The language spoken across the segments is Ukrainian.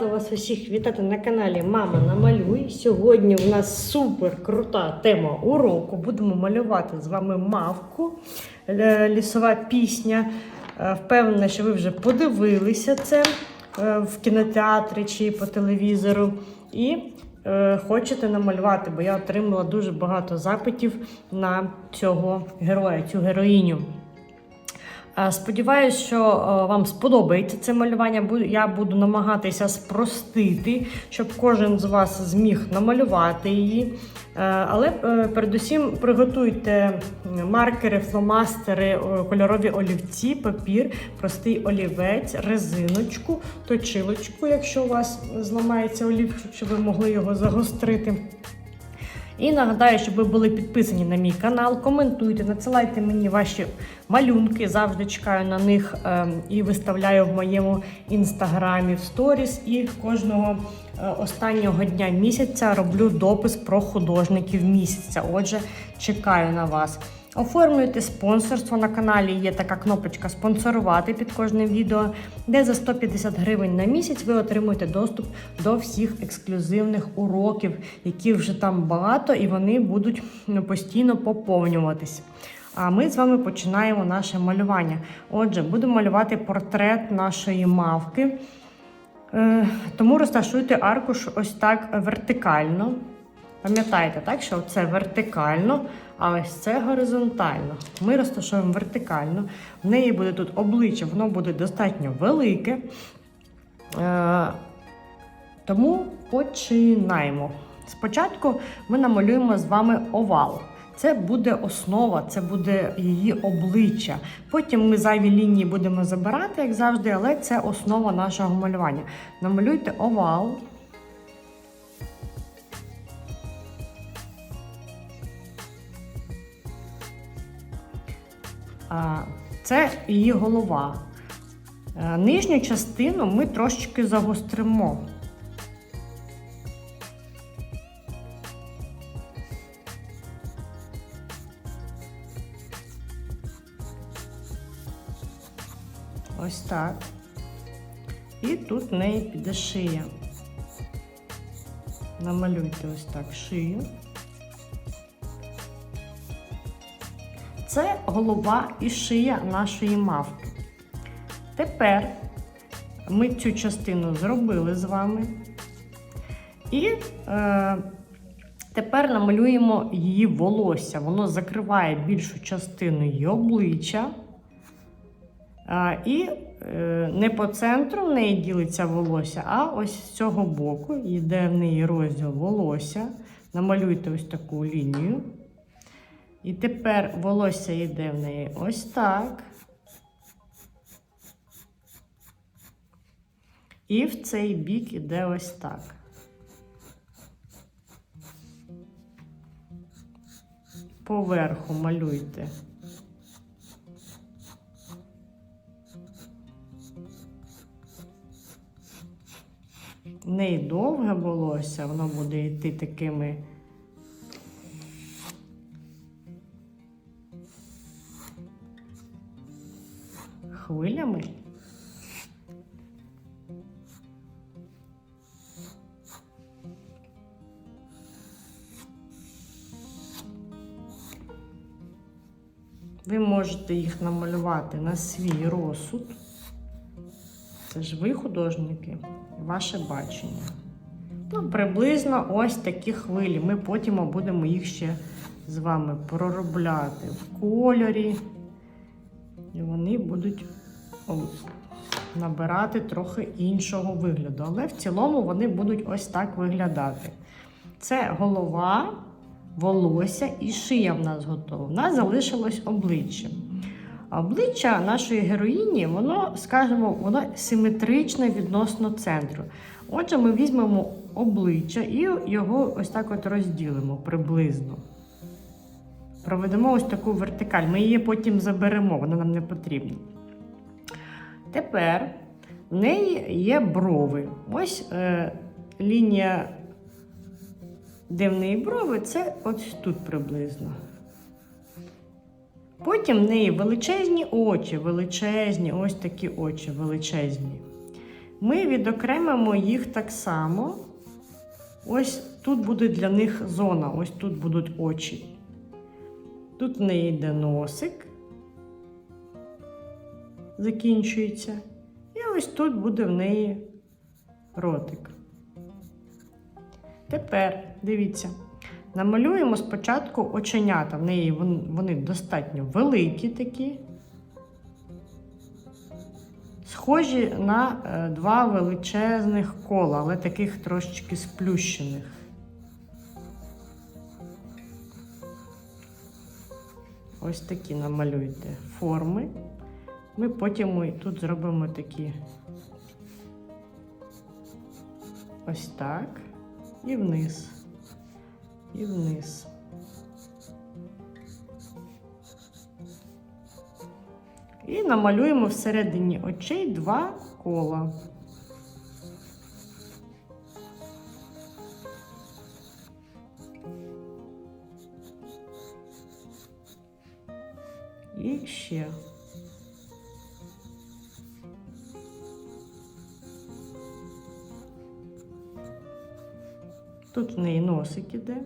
Рада вас усіх вітати на каналі Мама намалюй. Сьогодні у нас супер крута тема уроку. Будемо малювати з вами мавку. Лісова пісня. Е, Впевнена, що ви вже подивилися це е, в кінотеатрі чи по телевізору. І е, хочете намалювати, бо я отримала дуже багато запитів на цього героя, цю героїню. Е, Сподіваюсь, що е, вам сподобається це малювання. Я буду намагатися спростити, щоб кожен з вас зміг намалювати її. Е, Але передусім приготуйте маркери, фломастери, кольорові олівці, папір, простий олівець, резиночку, точилочку, якщо у вас зламається олівчик, щоб ви могли його загострити. І нагадаю, щоб ви були підписані на мій канал, коментуйте, надсилайте мені ваші малюнки. Завжди чекаю на них ем, і виставляю в моєму інстаграмі в сторіс. І кожного е, останнього дня місяця роблю допис про художників місяця. Отже, чекаю на вас. Оформлюйте спонсорство на каналі. Є така кнопочка спонсорувати під кожним відео, де за 150 гривень на місяць ви отримуєте доступ до всіх ексклюзивних уроків, які вже там багато, і вони будуть ну, постійно поповнюватись. А ми з вами починаємо наше малювання. Отже, будемо малювати портрет нашої мавки. Е, Тому розташуйте аркуш ось так вертикально. Пам'ятаєте, так, що це вертикально, а ось це горизонтально. Ми розташуємо вертикально. В неї буде тут обличчя, воно буде достатньо велике. Е, тому починаємо. Спочатку ми намалюємо з вами овал. Це буде основа, це буде її обличчя. Потім ми зайві лінії будемо забирати, як завжди, але це основа нашого малювання. Намалюйте овал. Це її голова. Е, Нижню частину ми трошечки загостримо. Ось так. І тут в неї піде шия. Намалюйте ось так шию. Голова і шия нашої мавки. Тепер ми цю частину зробили з вами. І е, тепер намалюємо її волосся. Воно закриває більшу частину її обличчя. Е, і е, не по центру в неї ділиться волосся, а ось з цього боку йде в неї розділ волосся. Намалюйте ось таку лінію. І тепер волосся йде в неї ось так. І в цей бік іде ось так. Поверху малюйте. В неї довге волосся, воно буде йти такими. Хвилями. Ви можете їх намалювати на свій розсуд. Це ж ви художники, ваше бачення. Ну, приблизно ось такі хвилі. Ми потім будемо їх ще з вами проробляти в кольорі. І вони будуть набирати трохи іншого вигляду. Але в цілому вони будуть ось так виглядати. Це голова, волосся і шия в нас готова. У нас залишилось обличчя. Обличчя нашої героїні, воно, скажімо, воно симетричне відносно центру. Отже, ми візьмемо обличчя і його ось так от розділимо приблизно. Проведемо ось таку вертикаль. Ми її потім заберемо, вона нам не потрібна. Тепер в неї є брови. Ось е, лінія, де в неї брови, це ось тут приблизно. Потім в неї величезні очі, величезні, ось такі очі величезні. Ми відокремимо їх так само. Ось тут буде для них зона, ось тут будуть очі. Тут в неї йде носик, закінчується. І ось тут буде в неї ротик. Тепер дивіться, намалюємо спочатку оченята. В неї вони достатньо великі такі. Схожі на е, два величезних кола, але таких трошечки сплющених. Ось такі намалюйте форми. Ми потім тут зробимо такі ось так. І вниз. І вниз. І намалюємо всередині очей два кола. І ще. Тут в неї носик іде.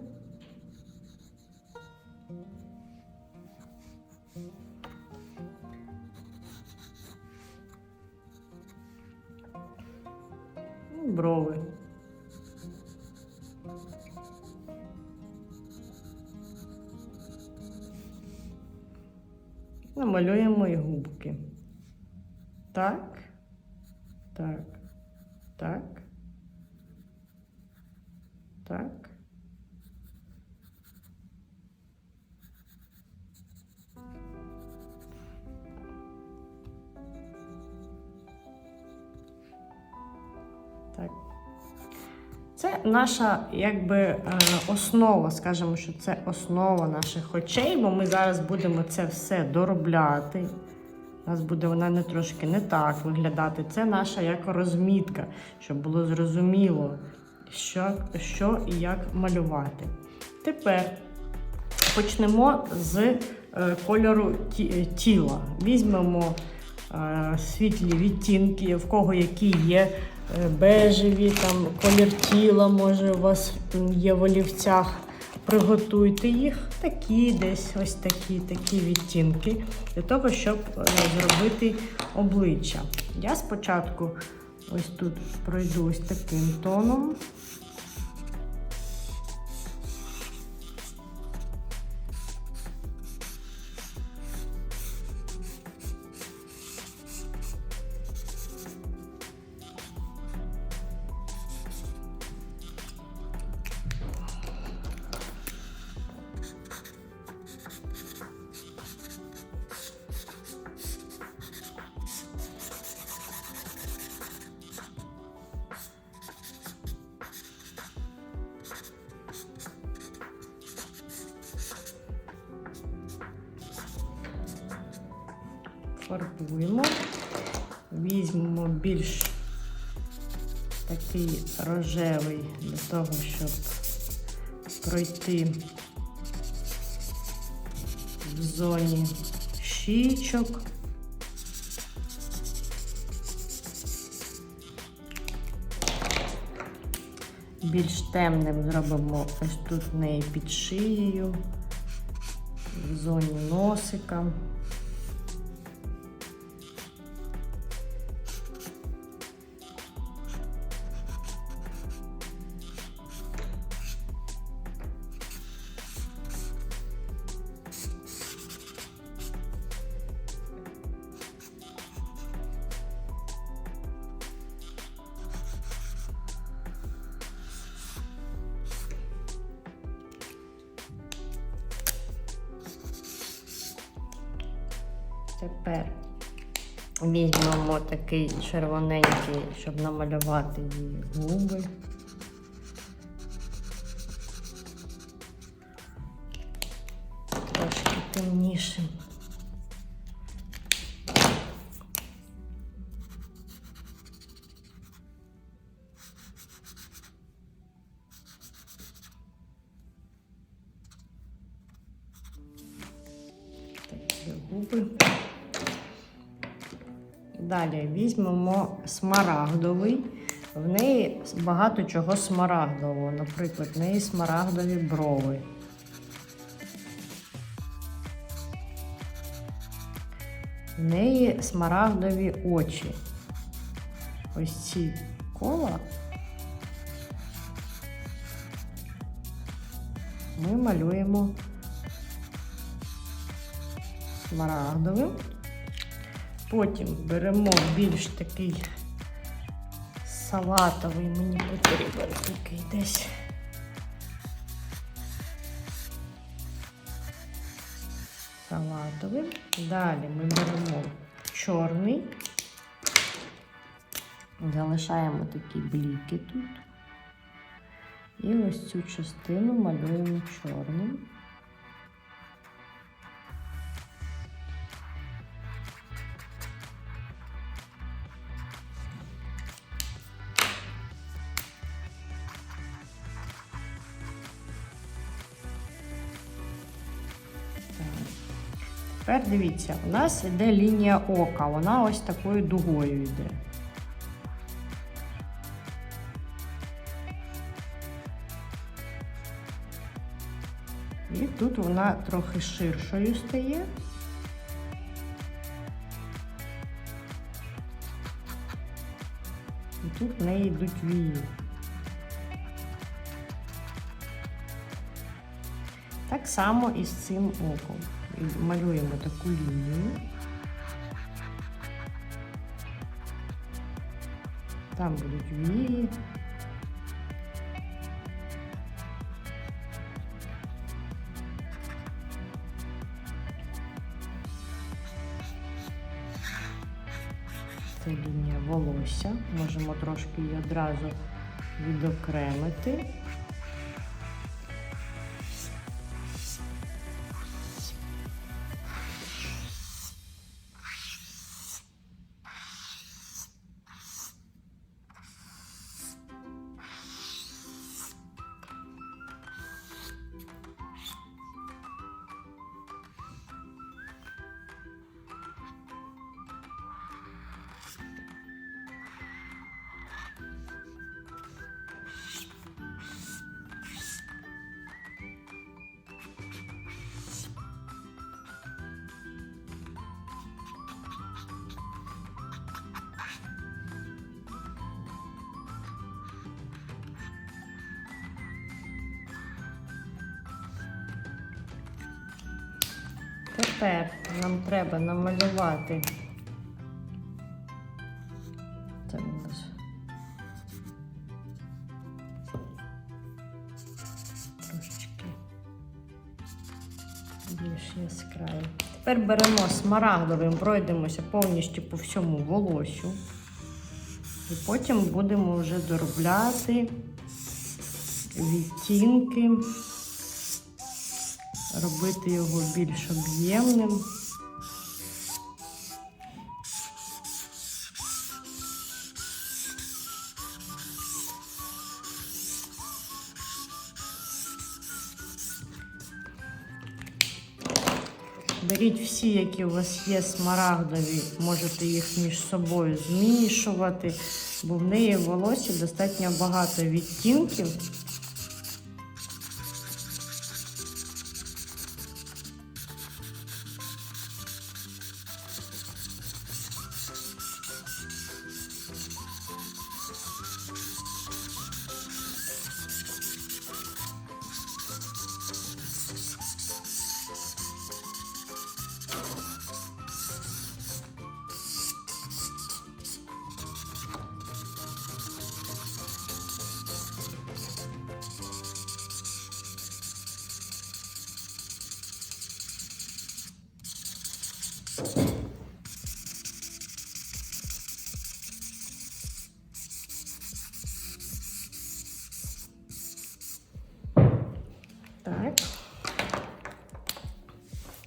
Так. Це наша якби е, основа, скажімо, що це основа наших очей, бо ми зараз будемо це все доробляти. У нас буде вона не трошки не так виглядати. Це наша як розмітка, щоб було зрозуміло, що, що і як малювати. Тепер почнемо з е, кольору е, тіла. Візьмемо світлі відтінки, в кого які є бежеві, там колір тіла, може у вас є в олівцях. Приготуйте їх, такі десь, ось такі, такі відтінки, для того, щоб е, зробити обличчя. Я спочатку ось тут пройду ось таким тоном. Того, щоб пройти в зоні щічок. Більш темним зробимо ось тут неї під шиєю, в зоні носика. Тепер візьмемо такий червоненький, щоб намалювати її губи. Трошки темнішим. Далі візьмемо смарагдовий. В неї багато чого смарагдового. Наприклад, в неї смарагдові брови. В неї смарагдові очі. Ось ці кола ми малюємо смарагдовим. Потім беремо більш такий салатовий, мені потрібен такий десь. Салатовий. Далі ми беремо чорний. Залишаємо такі бліки тут. І ось цю частину малюємо чорним. Тепер дивіться, у нас йде лінія ока, вона ось такою дугою йде. І тут вона трохи ширшою стає. І тут в неї йдуть вії. Так само і з цим оком. Малюємо таку лінію. Там будуть вії. Це лінія волосся. Можемо трошки її одразу відокремити. Тепер нам треба намалювати. Трошечки більш яскраві. Тепер беремо смарагдовим, пройдемося повністю по всьому волосю. І потім будемо вже доробляти відтінки робити його більш об'ємним. Беріть всі, які у вас є смарагдові, можете їх між собою змішувати, бо в неї в волосі достатньо багато відтінків.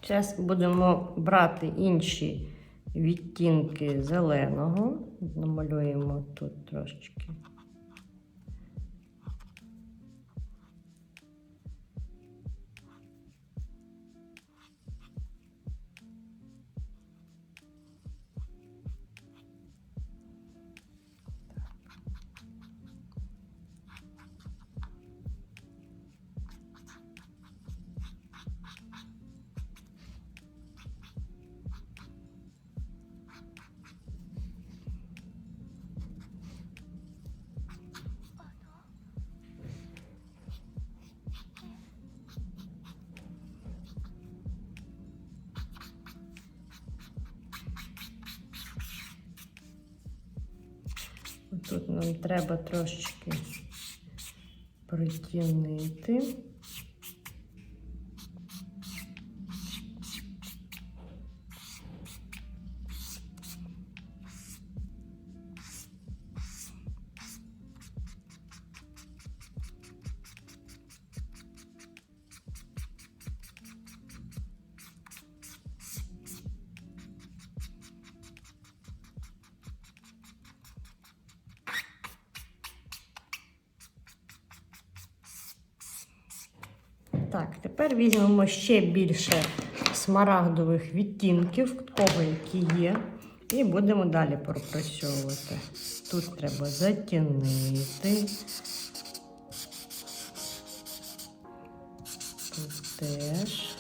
Зараз будемо брати інші відтінки зеленого. Намалюємо тут трошечки. Тут нам треба трошечки притінити. Так, тепер візьмемо ще більше смарагдових відтінків, кого які є, і будемо далі пропрацьовувати. Тут треба затінити. Тут теж.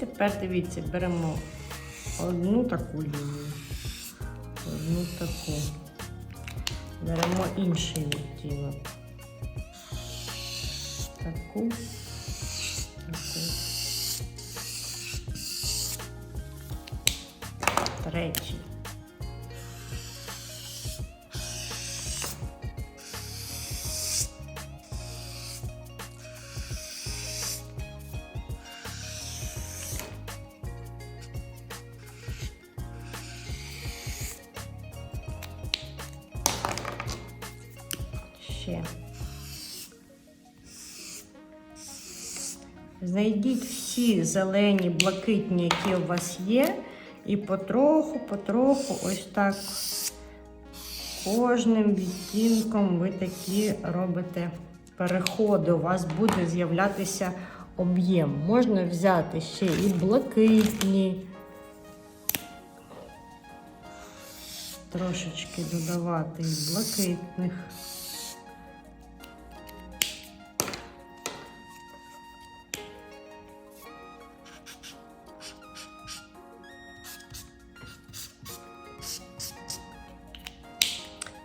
Тепер дивіться, беремо одну таку лінію, одну таку. Беремо інший відтінок. Таку. Ще. Знайдіть всі зелені, блакитні, які у вас є, і потроху, потроху, ось так кожним відтінком ви такі робите переходи. У вас буде з'являтися об'єм. Можна взяти ще і блакитні. Трошечки додавати і блакитних.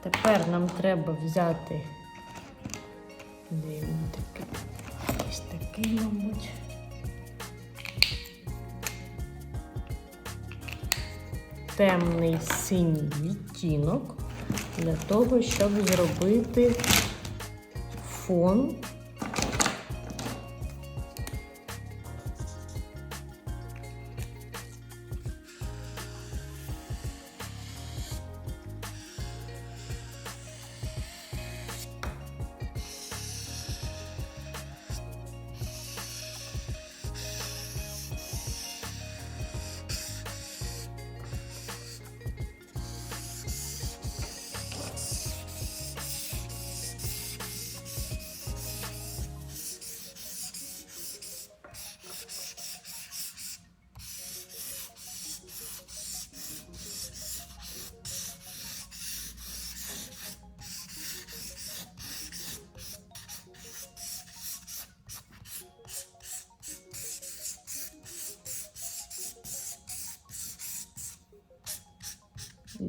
Тепер нам треба взяти такий, ось такий, мабуть. Темний синій відтінок для того, щоб зробити фон.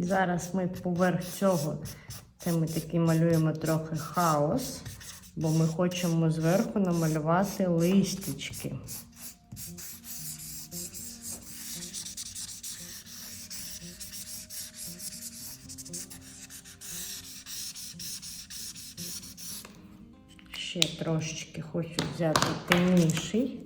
І зараз ми поверх цього, це ми таки малюємо трохи хаос, бо ми хочемо зверху намалювати листячки. Ще трошечки хочу взяти темніший.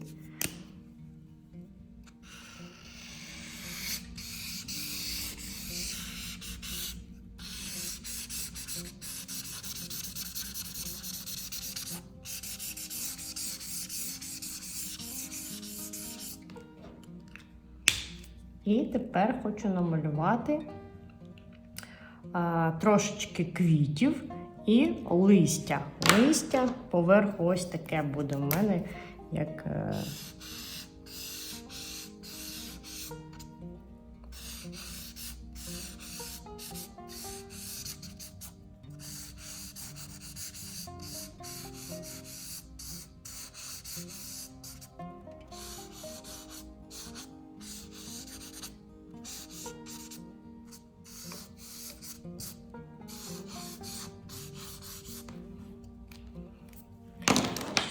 Тепер хочу намалювати а, трошечки квітів і листя. Листя поверху ось таке буде у мене, як.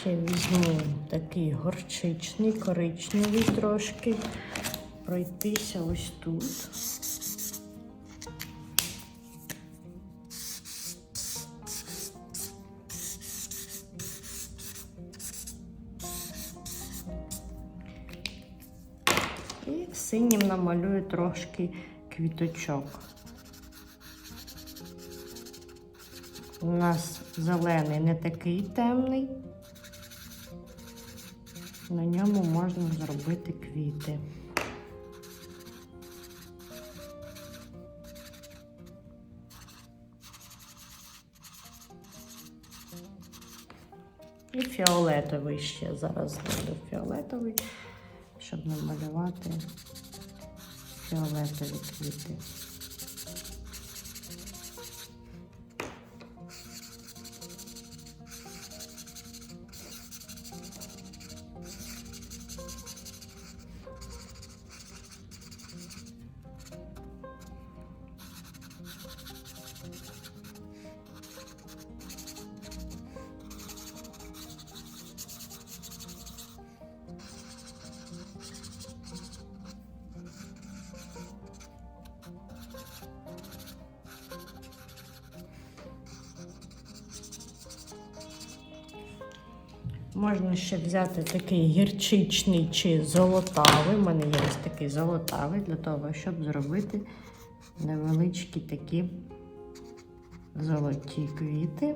Ще візьму такий горчичний, коричневий трошки. Пройтися ось тут. І синім намалюю трошки квіточок. У нас зелений не такий темний. На ньому можна зробити квіти. І фіолетовий ще зараз знайду фіолетовий, щоб намалювати фіолетові квіти. Можна ще взяти такий гірчичний чи золотавий. У мене є ось такий золотавий для того, щоб зробити невеличкі такі золоті квіти.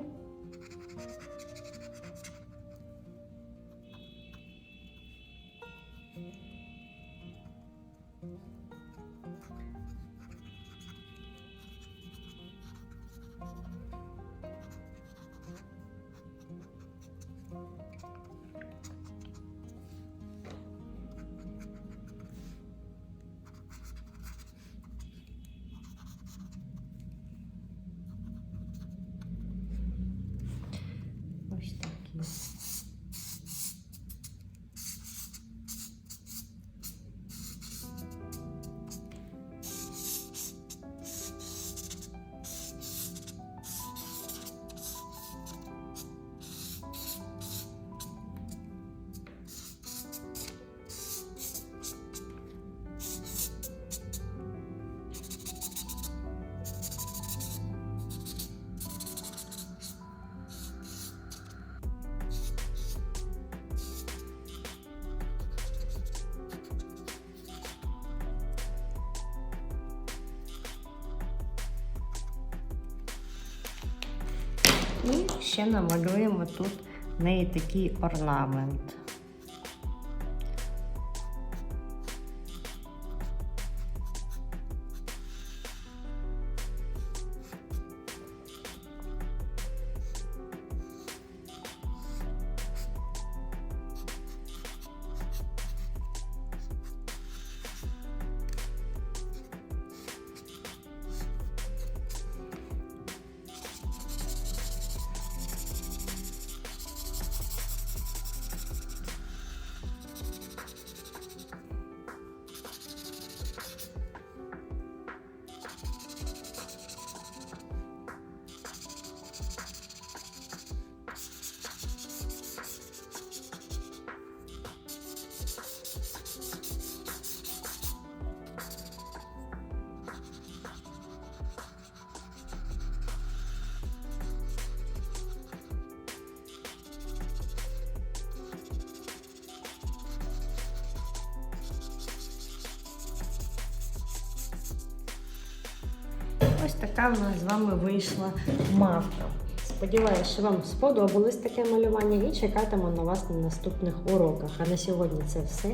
І ще намалюємо тут в неї такий орнамент. Ось така в нас з вами вийшла мавка. Сподіваюсь, що вам сподобалось таке малювання і чекатиму на вас на наступних уроках. А на сьогодні це все.